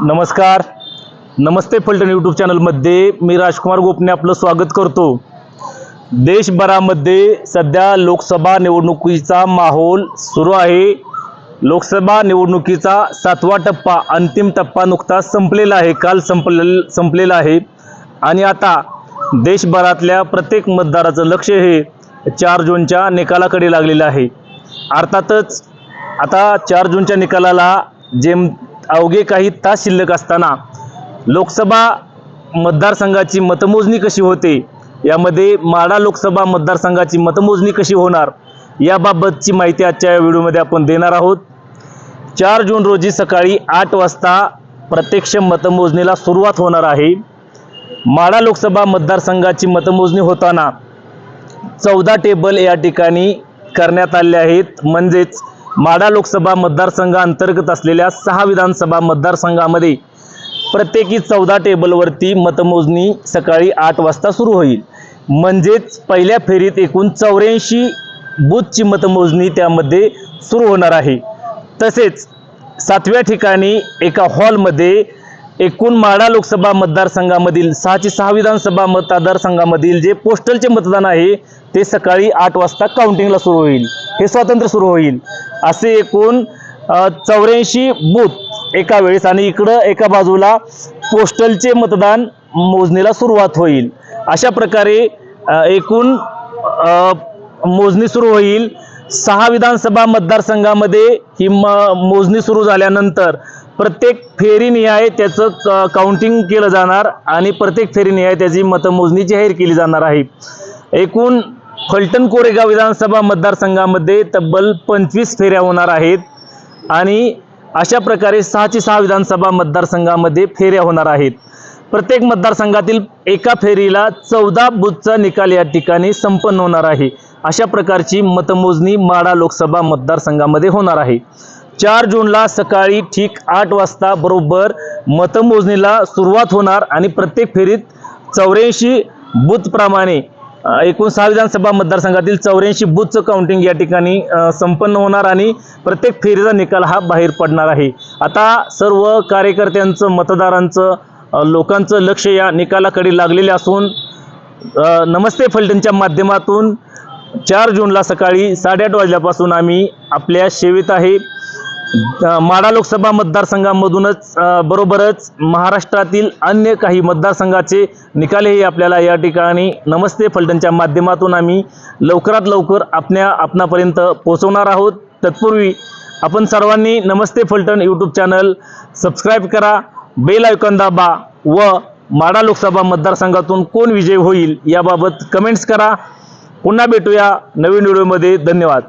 नमस्कार. नमस्ते फलटण यूट्यूब चॅनलमध्ये मी राजकुमार गोपने आपलं स्वागत करतो. देशभरामध्ये सध्या लोकसभा निवडणुकीचा माहोल सुरू आहे. लोकसभा निवडणुकीचा सातवा टप्पा अंतिम टप्पा नुकताच संपलेला आहे. काल संपले संपलेला आहे. आणि आता देशभरातल्या प्रत्येक मतदाराचं लक्ष हे चार जूनच्या निकालाकडे लागलेलं आहे. अर्थातच आता चार जूनच्या निकालाला जेम अवघे काही तास शिल्लक असताना लोकसभा मतदारसंघाची मतमोजणी कशी होते? यामध्ये माढा लोकसभा मतदारसंघाची मतमोजणी कशी होणार? याबाबतची माहिती आजच्या या व्हिडिओमध्ये आपण देणार आहोत. चार जून रोजी सकाळी आठ वाजता प्रत्यक्ष मतमोजणीला सुरुवात होणार आहे. माडा लोकसभा मतदारसंघाची मतमोजणी होताना चौदा टेबल या ठिकाणी करण्यात आले आहेत. म्हणजेच माडा लोकसभा मतदारसंघाअंतर्गत असलेल्या सहा विधानसभा मतदारसंघामध्ये प्रत्येकी चौदा टेबलवरती मतमोजणी सकाळी आठ वाजता सुरू होईल. म्हणजेच पहिल्या फेरीत एकूण चौऱ्याऐंशी बूथची मतमोजणी त्यामध्ये सुरू होणार आहे. तसेच सातव्या ठिकाणी एका हॉलमध्ये एकूण माढा लोकसभा मतदारसंघामधील सहाशे सहा विधानसभा मतदारसंघामधील जे पोस्टलचे मतदान आहे ते सकाळी आठ वाजता काउंटिंगला सुरू होईल. हे स्वातंत्र्य सुरू होईल. असे एकूण चौऱ्याऐंशी बूथ एका वेळेस आणि इकडं एका बाजूला पोस्टलचे मतदान मोजणीला सुरुवात होईल. अशा प्रकारे एकूण मोजणी सुरू होईल. सहा विधानसभा मतदारसंघामध्ये ही म मोजणी सुरू झाल्यानंतर प्रत्येक फेरीनिहाय त्याचं काउंटिंग केलं जाणार आणि प्रत्येक फेरीनिहाय त्याची मतमोजणी जाहीर केली जाणार आहे. एकूण फलटण कोरेगाव विधानसभा मतदारसंघामध्ये तब्बल पंचवीस फेऱ्या होणार आहेत आणि अशा प्रकारे सहाची सहा विधानसभा मतदारसंघामध्ये फेऱ्या होणार आहेत. प्रत्येक मतदारसंघातील एका फेरीला चौदा बुथचा निकाल या ठिकाणी संपन्न होणार आहे. अशा प्रकारची मतमोजणी माडा लोकसभा मतदारसंघामध्ये होणार आहे. चार जूनला सकाळी ठीक आठ वाजता बरोबर मतमोजणीला सुरुवात होणार आणि प्रत्येक फेरीत चौऱ्याऐंशी बूथप्रमाणे एकूण सहा विधानसभा मतदारसंघातील चौऱ्याऐंशी बूथचं काउंटिंग या ठिकाणी संपन्न होणार आणि प्रत्येक फेरीचा निकाल हा बाहेर पडणार आहे. आता सर्व कार्यकर्त्यांचं मतदारांचं लोकांचं लक्ष या निकालाकडे लागलेले असून नमस्ते फलटणच्या माध्यमातून चार जूनला सकाळी साडेआठ वाजल्यापासून आम्ही आपल्या सेवेत आहे. माडा लोकसभा मतदारसंघामधूनच बरोबरच महाराष्ट्रातील अन्य काही मतदारसंघाचे निकालही आपल्याला या ठिकाणी नमस्ते फलटणच्या माध्यमातून आम्ही लवकरात लवकर आपल्या आपणापर्यंत पोहोचवणार आहोत. तत्पूर्वी आपण सर्वांनी नमस्ते फलटण यूट्यूब चॅनल सबस्क्राईब करा बेल आयकॉन दाबा व माडा लोकसभा मतदारसंघातून कोण विजय होईल याबाबत कमेंट्स करा. पुन्हा भेटूया नवीन व्हिडिओमध्ये धन्यवाद.